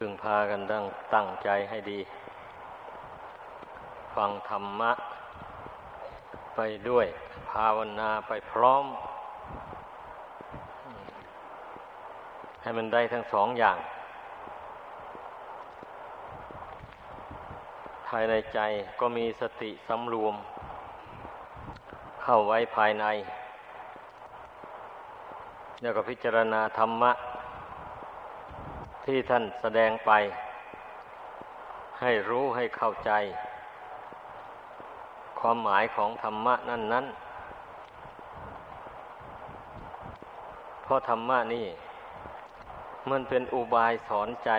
พึงพากันตั้งตั้งใจให้ดี ฟังธรรมะ ไปด้วย ภาวนาไปพร้อม ให้มันได้ทั้งสองอย่าง ภายในใจก็มีสติสำรวม เข้าไว้ภายใน แล้วก็พิจารณาธรรมะ ที่ท่านแสดงไป ให้รู้ให้เข้าใจ ความหมายของธรรมะนั่นนั้นเพราะธรรมะนี่ มันเป็นอุบายสอนใจ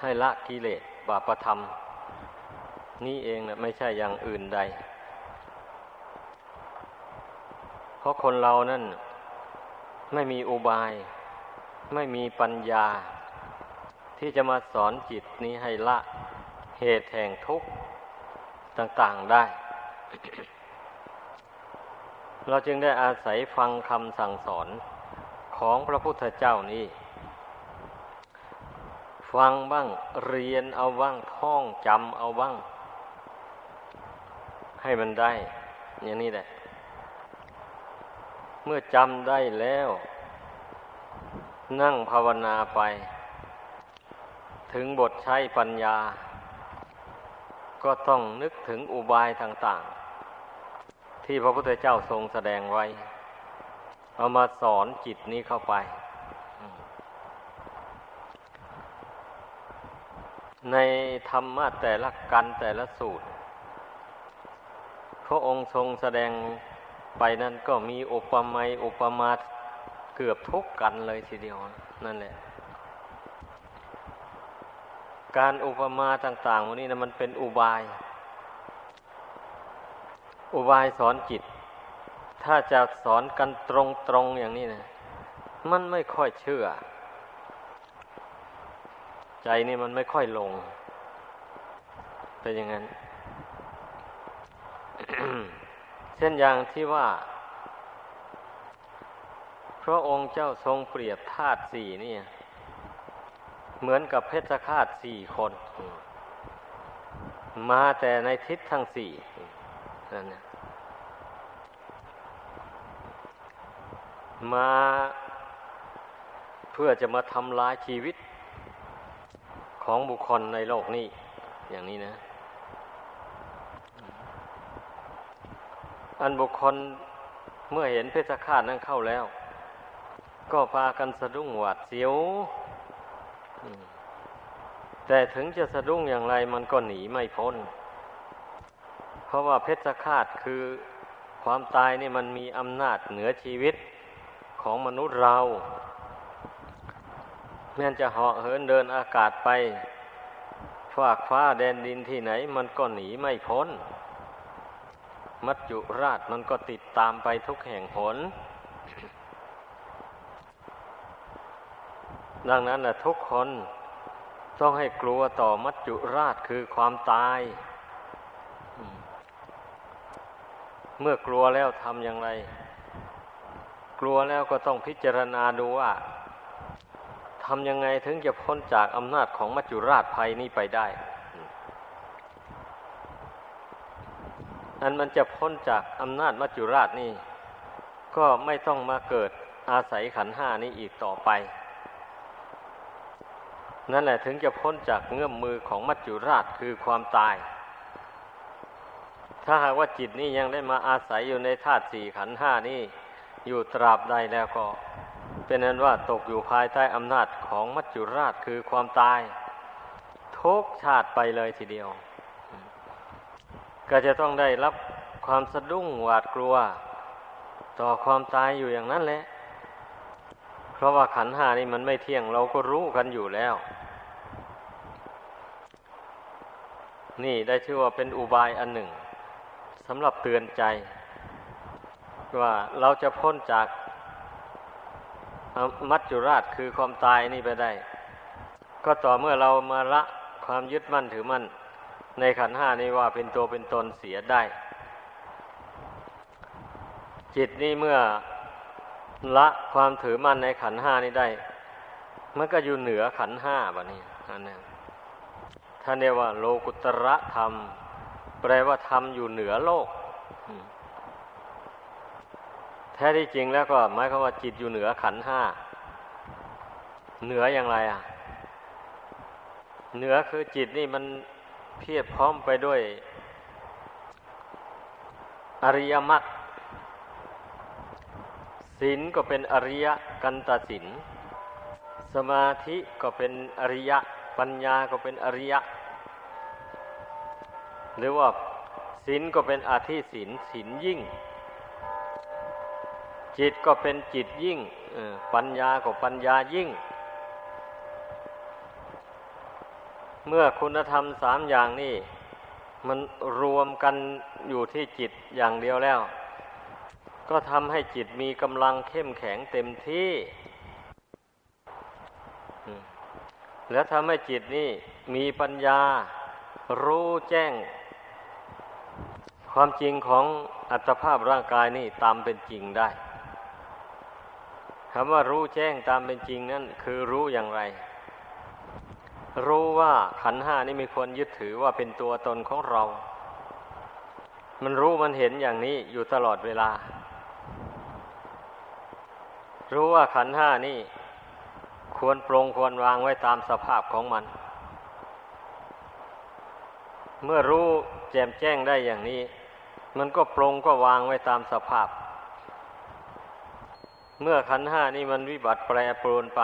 ให้ละกิเลสบาปธรรม นี่เองนะไม่ใช่อย่างอื่นใด เพราะคนเรานั่นไม่มีอุบาย ไม่มีปัญญา ที่จะมาสอนจิตนี้ให้ละเหตุแห่งทุกข์ต่างๆได้ เราจึงได้อาศัยฟังคำสั่งสอนของพระพุทธเจ้านี้ ฟังบ้างเรียนเอาบ้างท่องจำเอาบ้าง ให้มันได้ อย่างนี้แหละ เมื่อจำได้แล้ว นั่งภาวนาไป ถึงบทใช้ปัญญา ก็ต้องนึกถึงอุบายต่างๆ ที่พระพุทธเจ้าทรงแสดงไว้ เอามาสอนจิตนี้เข้าไป ในธรรมะแต่ละกันแต่ละสูตร พระองค์ทรงแสดงไปนั้นก็มีอุปมาอุปมา กือบทุกกันเลยทีเดียวนั่นแหละ การอุปมาต่างๆวันนี้นะมันเป็นอุบาย อุบายสอนจิต ถ้าจะสอนกันตรงๆอย่างนี้นะมันไม่ค่อยเชื่อ ใจนี่มันไม่ค่อยลง เป็นอย่างนั้น เช่นอย่างที่ว่า พระองค์เจ้าทรงเปรียบธาตุสี่นี่เหมือนกับเพชฌฆาตสี่คน มาแต่ในทิศทั้งสี่นั่นนะมาเพื่อจะมาทำลายชีวิตของบุคคลในโลกนี้ อย่างนี้นะ อันบุคคลเมื่อเห็นเพชฌฆาตนั้นเข้าแล้ว ก็พากันสะดุ้งหวาดเสียวแต่ถึงจะสะดุ้งอย่างไรมันก็หนีไม่พ้น เพราะว่าเพชฌฆาตคือความตายนี่มันมีอำนาจเหนือชีวิตของมนุษย์เราแม้จะเหาะเหินเดินอากาศไปฝากฟ้าแดนดินที่ไหน มันก็หนีไม่พ้น มัจจุราชมันก็ติดตามไปทุกแห่งหน ดังนั้นนะทุกคนต้องให้กลัวต่อมัจจุราชคือความตาย เมื่อกลัวแล้วทำอย่างไร กลัวแล้วก็ต้องพิจารณาดูว่าทำยังไงถึงจะพ้นจากอำนาจของมัจจุราชภัยนี้ไปได้ อันมันจะพ้นจากอำนาจมัจจุราชนี่ ก็ไม่ต้องมาเกิดอาศัยขันห้านี้อีกต่อไป นั่นแหละถึงจะพ้นจากเงื้อมมือของมัจจุราชคือความตาย ถ้าหากว่าจิตนี้ยังได้มาอาศัยอยู่ในธาตุสี่ขันห้านี้อยู่ตราบใดแล้วก็ เป็นนั้นว่าตกอยู่ภายใต้อำนาจของมัจจุราชคือความตาย ทุกชาติไปเลยทีเดียว ก็จะต้องได้รับความสะดุ้งหวาดกลัว ต่อความตายอยู่อย่างนั้นแหละ เพราะว่าขันหานี่มันไม่เที่ยงเราก็รู้กันอยู่แล้ว นี่ได้ชื่อว่าเป็นอุบายอันหนึ่งสำหรับเตือนใจ ว่าเราจะพ้นจากมัจจุราชคือความตายนี่ไปได้ ก็ต่อเมื่อเรามาละความยึดมั่นถือมั่น ในขันห้านี้ว่าเป็นตัวเป็นตนเสียได้ จิตนี่เมื่อ ละความถือมั่นในขันห้านี้ได้ มันก็อยู่เหนือขันห้าแบะนี่อันนี้ท่านเรียกว่า โลกุตระธรรม แปลว่าธรรมอยู่เหนือโลก แท้ที่จริงแล้วก็หมายความว่าจิตอยู่เหนือขันห้า เหนืออย่างไรอะ เหนือคือจิตนี่มันเพียบพร้อมไปด้วย อริยมรรค ศีลก็เป็นอริยกันตศีลสมาธิก็เป็นอริยะ ปัญญาก็เป็นอริยะ หรือว่าศีลก็เป็นอาธิศีลศีลยิ่ง จิตก็เป็นจิตยิ่งปัญญาก็ปัญญายิ่ง เมื่อคุณธรรมสามอย่างนี้ มันรวมกันอยู่ที่จิตอย่างเดียวแล้ว ก็ทำให้จิตมีกำลังเข้มแข็งเต็มที่ แล้วทำให้จิตนี่มีปัญญารู้แจ้ง ความจริงของอัตภาพร่างกายนี่ตามเป็นจริงได้คำว่ารู้แจ้งตามเป็นจริงนั่นคือรู้อย่างไร รู้ว่าขันห้านี่มีคนยึดถือว่าเป็นตัวตนของเรา มันรู้มันเห็นอย่างนี้อยู่ตลอดเวลา รู้ว่าขันห้านี่ ควรปรงควรวางไว้ตามสภาพของมัน เมื่อรู้แจ่มแจ้งได้อย่างนี้ มันก็ปรงก็วางไว้ตามสภาพ เมื่อขันห้านี่มันวิบัติแปรปรวนไป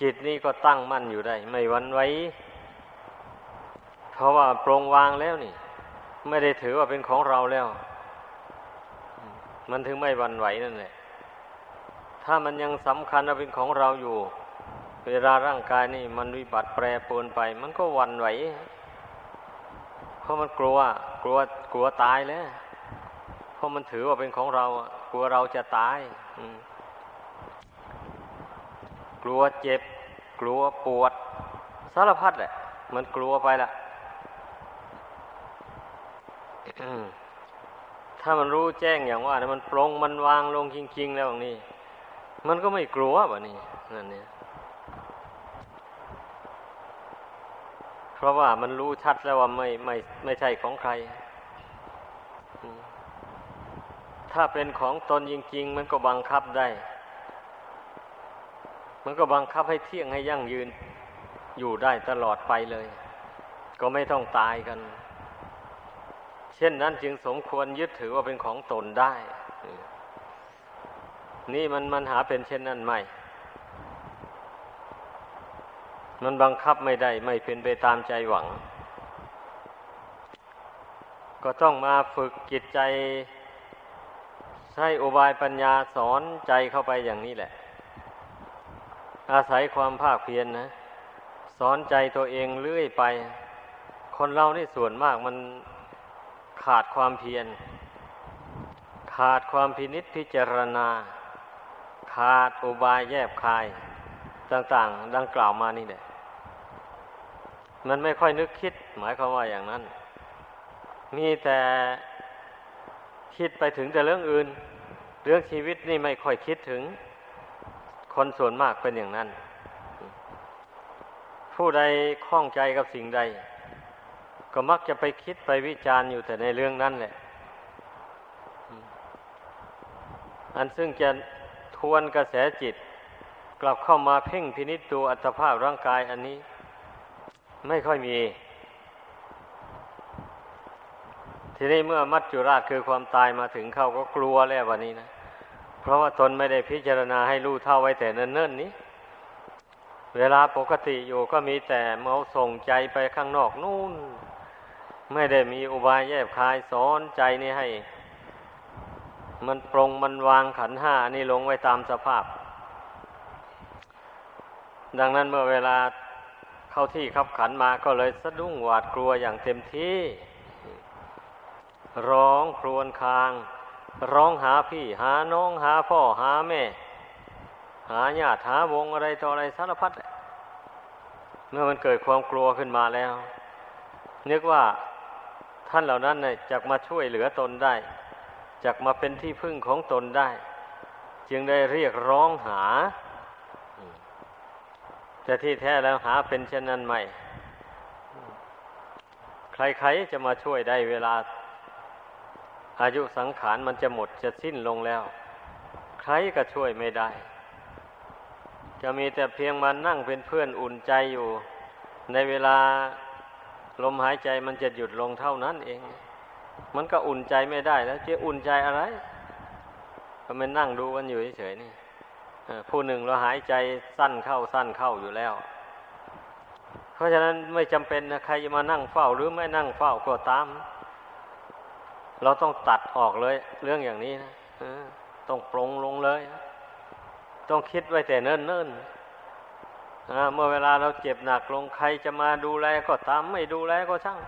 จิตนี่ก็ตั้งมั่นอยู่ได้ ไม่วันไว้ เพราะว่าปรงวางแล้วนี่ ไม่ได้ถือว่าเป็นของเราแล้ว มันถึงไม่วันไหวนั่นแหละ ถ้ามันยังสำคัญว่าเป็นของเราอยู่ เวลาร่างกายนี่มันวิบัติแปรปรวนไป มันก็วันไหว เพราะมันกลัว กลัว กลัวตายแล้ว เพราะมันถือว่าเป็นของเรา กลัวเราจะตาย กลัวเจ็บ กลัวปวด สารพัดแหละ มันกลัวไปละถ้ามันรู้แจ้งอย่างว่ามันปรงมันวางลงจริง ๆ แล้วนี้ มันก็ไม่กลัวแบบนี้นั่นเนี่ยเพราะว่ามันรู้ชัดแล้วว่าไม่ไม่ไม่ใช่ของใคร ถ้าเป็นของตนจริง ๆ มันก็บังคับได้ มันก็บังคับให้เที่ยงให้ยั่งยืน อยู่ได้ตลอดไปเลย ก็ไม่ต้องตายกัน เช่นนั้นจึงสมควรยึดถือว่าเป็นของตนได้ นี่มันมันหาเป็นเช่นนั้นไม่ มันบังคับไม่ได้ ไม่เป็นไปตามใจหวัง ก็ต้องมาฝึกจิตใจใช้อุบายปัญญาสอนใจเข้าไปอย่างนี้แหละ อาศัยความภาคเพียรนนะ สอนใจตัวเองเรื่อยไป คนเรานี่ส่วนมากมันขาดความเพียร ขาดความพินิษพิจารณา ขาดอุบายแยบคาย ต่างๆ ดังกล่าวมานี่แหละ มันไม่ค่อยนึกคิด หมายความว่าอย่างนั้น มีแต่คิดไปถึงแต่เรื่องอื่น เรื่องชีวิตนี่ไม่ค่อยคิดถึง คนส่วนมากเป็นอย่างนั้น ผู้ใดคล้องใจกับสิ่งใด ก็มักจะไปคิดไปวิจารณ์อยู่แต่ในเรื่องนั้นแหละ อันซึ่งจะ ทวนกระแสจิต กลับเข้ามาเพ่งพินิจตัวอัตภาพร่างกายอันนี้ ไม่ค่อยมี ทีนี้เมื่อมัจจุราชคือความตายมาถึงเข้าก็กลัวแล้ววันนี้นะเพราะว่าตนไม่ได้พิจารณาให้รู้เท่าไว้แต่เนิ่นๆนี้ เวลาปกติอยู่ก็มีแต่เมาส่งใจไปข้างนอกนู่น ไม่ได้มีอุบายแยบคายสอนใจนี่ให้ มันปรงมันวางขันห้านี่ลงไว้ตามสภาพ ดังนั้นเมื่อเวลาเข้าที่ขับขันมาก็เลยสะดุ้งหวาดกลัวอย่างเต็มที่ ร้องครวญคราง ร้องหาพี่หาน้องหาพ่อหาแม่ หาญาติหาวงอะไรต่ออะไรสารพัดเมื่อมันเกิดความกลัวขึ้นมาแล้ว นึกว่าท่านเหล่านั้นเนี่ยจะมาช่วยเหลือตนได้ จักมาเป็นที่พึ่งของตนได้ จึงได้เรียกร้องหา แต่ที่แท้แล้วหาเป็นเช่นนั้นไม่ ใครๆจะมาช่วยได้เวลา อายุสังขารมันจะหมดจะสิ้นลงแล้ว ใครก็ช่วยไม่ได้ จะมีแต่เพียงมานั่งเป็นเพื่อนอุ่นใจอยู่ ในเวลาลมหายใจมันจะหยุดลงเท่านั้นเอง มันก็อุ่นใจไม่ได้แล้วจะอุ่นใจอะไรก็มันนั่งดูกันอยู่เฉยๆนี่ผู้หนึ่งเราหายใจสั้นเข้าสั้นเข้าอยู่แล้ว เพราะฉะนั้นไม่จำเป็นนะใครจะมานั่งเฝ้าหรือไม่นั่งเฝ้าก็ตาม เราต้องตัดออกเลย เรื่องอย่างนี้นะต้องปรงลงเลย ต้องคิดไว้แต่เนิ่นเนิ่นเมื่อเวลาเราเจ็บหนักลงใครจะมาดูแลก็ตาม ไม่ดูแลก็ช่าง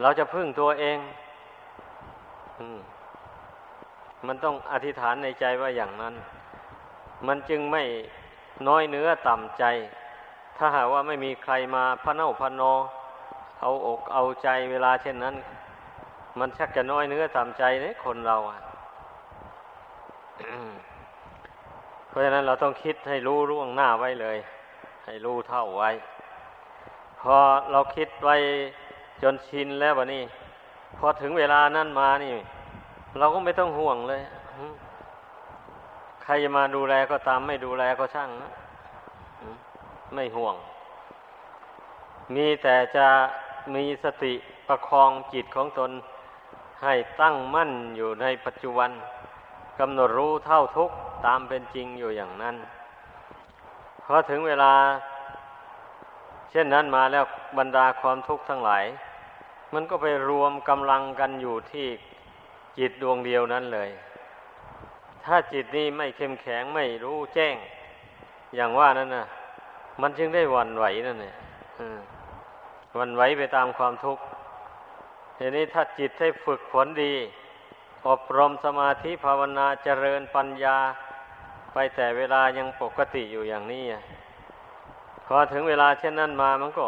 เราจะพึ่งตัวเองมันต้องอธิษฐานในใจว่าอย่างนั้น มันจึงไม่น้อยเนื้อต่ำใจ ถ้าหากว่าไม่มีใครมาพระเน่าพระนอ เอาอกเอาใจเวลาเช่นนั้น มันชักจะน้อยเนื้อต่ำใจเนี่ยคนเราอะเพราะฉะนั้นเราต้องคิดให้รู้ร่วงหน้าไว้เลย ให้รู้เท่าไว้ พอเราคิดไว้ จนชินแล้ววะนี่พอถึงเวลานั้นมานี่ เราก็ไม่ต้องห่วงเลย ใครจะมาดูแลก็ตามไม่ดูแลก็ช่างนะไม่ห่วง มีแต่จะมีสติประคองจิตของตนให้ตั้งมั่นอยู่ในปัจจุบันกำหนดรู้เท่าทุกตามเป็นจริงอยู่อย่างนั้นพอถึงเวลา เช่นนั้นมาแล้วบรรดาความทุกข์ทั้งหลาย มันก็ไปรวมกำลังกันอยู่ที่จิตดวงเดียวนั้นเลย ถ้าจิตนี้ไม่เข้มแข็งไม่รู้แจ้ง อย่างว่านั้นนะมันจึงได้วันไหวนั่นเนี่ยวันไหวไปตามความทุกข์ทีนี้ถ้าจิตให้ฝึกฝนดี อบรมสมาธิภาวนาเจริญปัญญา ไปแต่เวลายังปกติอยู่อย่างนี้พอถึงเวลาเช่นนั้นมามันก็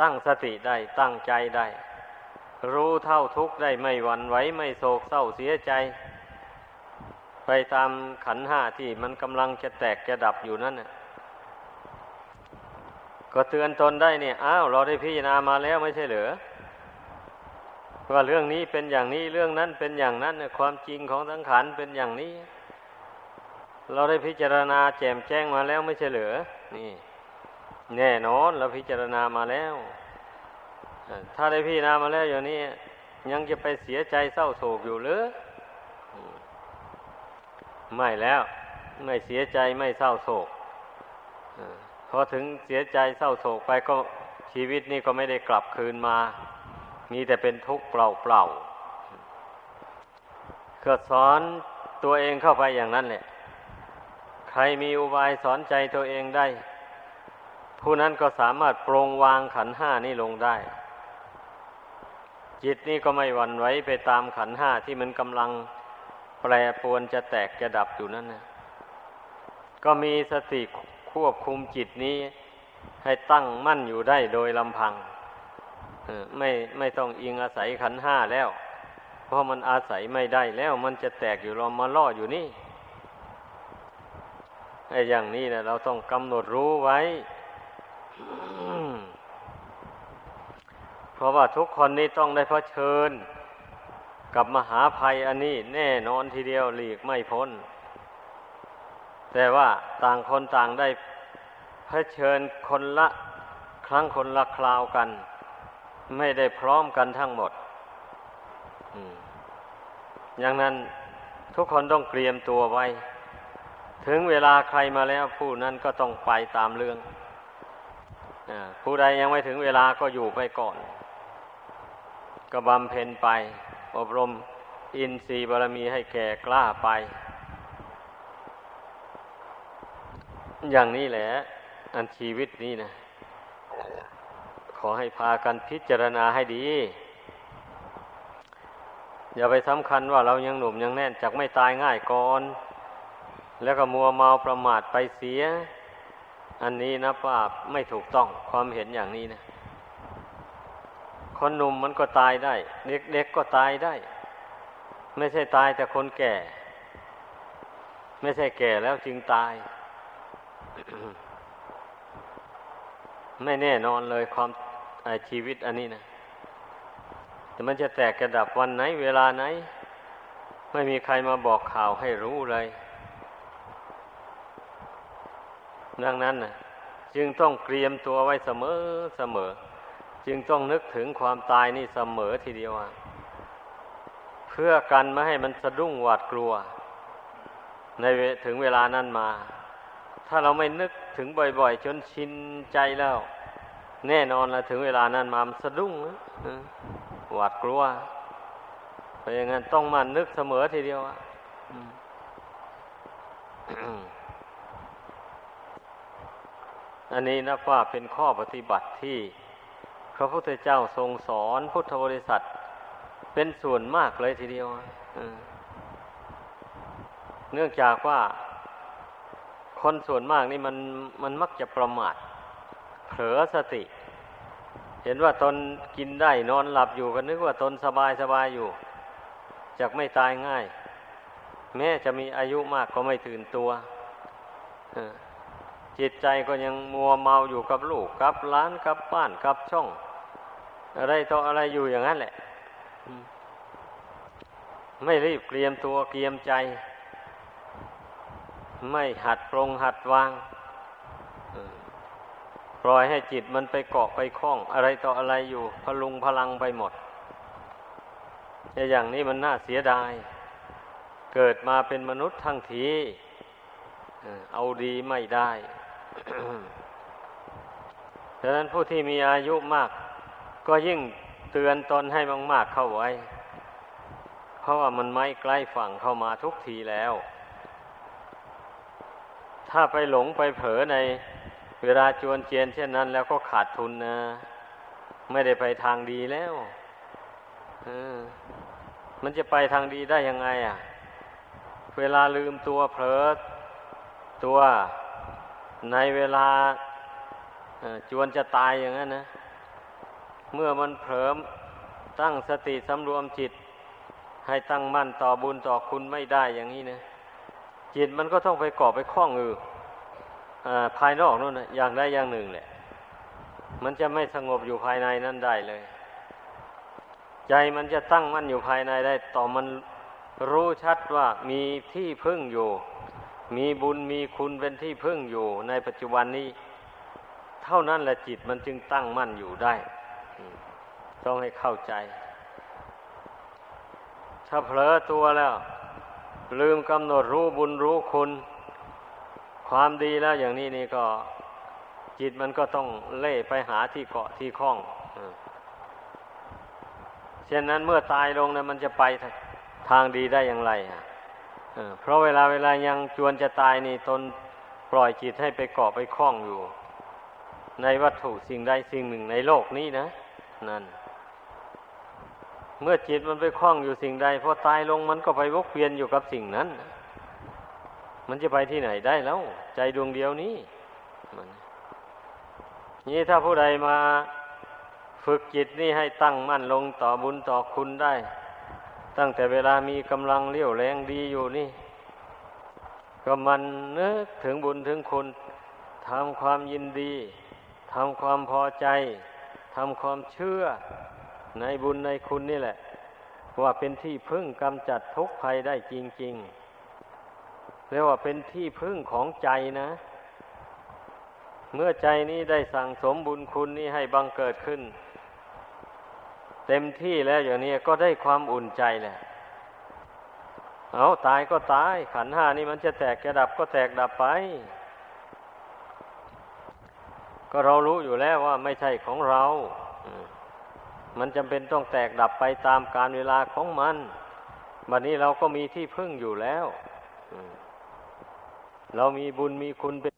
ตั้งสติได้ตั้งใจได้ รู้เท่าทุกข์ได้ไม่หวั่นไหวไม่โศกเศร้าเสียใจ ไปตามขันห้าที่มันกำลังจะแตกจะดับอยู่นั่นน่ะก็เตือนตนได้เนี่ยอ้าวเราได้พิจารณามาแล้วไม่ใช่เหรอว่าเรื่องนี้เป็นอย่างนี้เรื่องนั้นเป็นอย่างนั้นความจริงของสังขารเป็นอย่างนี้ เราได้พิจารณาแจ่มแจ้งมาแล้วไม่ใช่เหรอนี่ แน่นอนเราพิจารณามาแล้ว ถ้าได้พิจารณามาแล้วอย่างนี้ ยังจะไปเสียใจเศร้าโศกอยู่หรือไม่แล้ว ไม่เสียใจไม่เศร้าโศกพอถึงเสียใจเศร้าโศกไปก็ชีวิตนี้ก็ไม่ได้กลับคืนมา มีแต่เป็นทุกข์เปล่าเปล่าก็สอนตัวเองเข้าไปอย่างนั้นแหละ ใครมีอุบายสอนใจตัวเองได้ ผู้นั้นก็สามารถปรงวางขันห้านี้ลงได้ จิตนี้ก็ไม่หวั่นไหวไปตามขันห้าที่มันกำลังแปรปวนจะแตกจะดับอยู่นั่นนะก็มีสติควบคุมจิตนี้ให้ตั้งมั่นอยู่ได้โดยลำพังไม่ไม่ต้องอิงอาศัยขันห้าแล้ว เพราะมันอาศัยไม่ได้แล้วมันจะแตกอยู่รอมาล่ออยู่นี่ไอ้อย่างนี้นะเราต้องกำหนดรู้ไว้ เพ ราะว่าทุกคนนี้ต้องได้เผชิญ กับมหาภัยอันนี้แน่นอนทีเดียวหลีกไม่พ้น แต่ว่าต่างคนต่างได้เผชิญคนละครั้งคนละคราวกัน ไม่ได้พร้อมกันทั้งหมดอย่างนั้นทุกคนต้องเตรียมตัวไว้ ถึงเวลาใครมาแล้วผู้นั้นก็ต้องไปตามเรื่องอผู้ใดยังไม่ถึงเวลาก็อยู่ไปก่อน ก็บำเพ็ญไป อบรมอินทรีย์บารมีให้แก่กล้าไป อย่างนี้แหละ อันชีวิตนี้นะ ขอให้พากันพิจารณาให้ดี อย่าไปสำคัญว่าเรายังหนุ่มยังแน่นจากไม่ตายง่ายก่อน แล้วก็มัวเมาประมาทไปเสีย อันนี้นะป้าไม่ถูกต้องความเห็นอย่างนี้นะ คนหนุ่มมันก็ตายได้ เด็กๆก็ตายได้ ไม่ใช่ตายแต่คนแก่ ไม่ใช่แก่แล้วจึงตาย ไม่แน่นอนเลยความชีวิตอันนี้นะแต่มันจะแตกกระดับวันไหน เวลาไหน ไม่มีใครมาบอกข่าวให้รู้เลยดังนั้นนะจึงต้องเตรียมตัวไว้เสมอเสมอ จึงต้องนึกถึงความตายนี่เสมอทีเดียวเพื่อกันไม่ให้มันสะดุ้งหวาดกลัว ในถึงเวลานั้นมา ถ้าเราไม่นึกถึงบ่อยๆจนชินใจแล้ว แน่นอนละถึงเวลานั้นมามันสะดุ้งหวาดกลัวเพราะอย่างนั้นต้องมานึกเสมอทีเดียวอะอืมอันนี้นับว่าเป็นข้อปฏิบัติที่ พระพุทธเจ้าทรงสอนพุทธบริษัท เป็นส่วนมากเลยทีเดียวเออเนื่องจากว่าคนส่วนมากนี่มันมันมักจะประมาท เผลอสติ เห็นว่าตนกินได้นอนหลับอยู่ก็นึกว่าตนสบายสบายอยู่จากไม่ตายง่าย แม้จะมีอายุมากก็ไม่ตื่นตัวเออ จิตใจก็ยังมัวเมาอยู่กับลูกกับหล้านกับบ้านกับช่อง อะไรต่ออะไรอยู่อย่างนั้นแหละ ไม่รีบเตรียมตัวเตรียมใจ ไม่หัดปรงหัดวางเออปล่อยให้จิตมันไปเกาะไปคล้อง อะไรต่ออะไรอยู่พลุงพลังไปหมดอย่างนี้มันน่าเสียดาย เกิดมาเป็นมนุษย์ทั้งทีเอาดีไม่ได้ ดังนั้นผู้ที่มีอายุมาก ก็ยิ่งเตือนตนให้มากๆเข้าไว้ เพราะว่ามันไม่ใกล้ฝั่งเข้ามาทุกทีแล้ว ถ้าไปหลงไปเผลอในเวลาจวนเจียนเช่นนั้น แล้วก็ขาดทุนนะ ไม่ได้ไปทางดีแล้วออมันจะไปทางดีได้ยังไง อะ เวลาลืมตัวเผลอตัว ในเวลาจวนจะตายอย่างนั้นนะ เมื่อมันเผลอตั้งสติสำรวมจิต ให้ตั้งมั่นต่อบุญต่อคุณไม่ได้อย่างนี้นะ จิตมันก็ต้องไปเกาะไปคล้องอยู่อภายนอกนู่นนะอย่างใดอย่างหนึ่งแหละ มันจะไม่สงบอยู่ภายในนั่นได้เลย ใจมันจะตั้งมั่นอยู่ภายในได้ ต่อมันรู้ชัดว่ามีที่พึ่งอยู่ มีบุญมีคุณเป็นที่พึ่งอยู่ในปัจจุบันนี้ เท่านั้นแหละจิตมันจึงตั้งมั่นอยู่ได้ ต้องให้เข้าใจ ถ้าเผลอตัวแล้ว ลืมกำหนดรู้บุญรู้คุณ ความดีแล้วอย่างนี้นี่ก็จิตมันก็ต้องเล่ไปหาที่เกาะที่คล้องเช่นนั้นเมื่อตายลงนะมันจะไปทางดีได้อย่างไรอะ เพราะเวลาเวลายังจวนจะตายนี่ตนปล่อยจิตให้ไปเกาะไปคล้องอยู่ ในวัตถุสิ่งใดสิ่งหนึ่งในโลกนี้นะนั่น เมื่อจิตมันไปคล้องอยู่สิ่งใดพอตายลงมันก็ไปวกเวียนอยู่กับสิ่งนั้น มันจะไปที่ไหนได้แล้ว ใจดวงเดียวนี้มันนี่ถ้าผู้ใดมาฝึกจิตนี่ให้ตั้งมั่นลงต่อบุญต่อคุณได้ ตั้งแต่เวลามีกำลังเลี้ยวแรงดีอยู่นี่ ก็มันนึกถึงบุญถึงคุณทำความยินดีทำความพอใจทำความเชื่อในบุญในคุณนี่แหละ ว่าเป็นที่พึ่งกำจัดทุกข์ภัยได้จริง ๆ เรียกว่าเป็นที่พึ่งของใจนะ เมื่อใจนี้ได้สั่งสมบุญคุณนี้ให้บังเกิดขึ้น เต็มที่แล้วอย่างนี้ก็ได้ความอุ่นใจแหละเอาตายก็ตาย ขันห้านี่มันจะแตกจะดับก็แตกดับไป ก็เรารู้อยู่แล้วว่าไม่ใช่ของเรา มันจำเป็นต้องแตกดับไปตามการเวลาของมันบัดนี้เราก็มีที่พึ่งอยู่แล้ว เรามีบุญมีคุณเป็น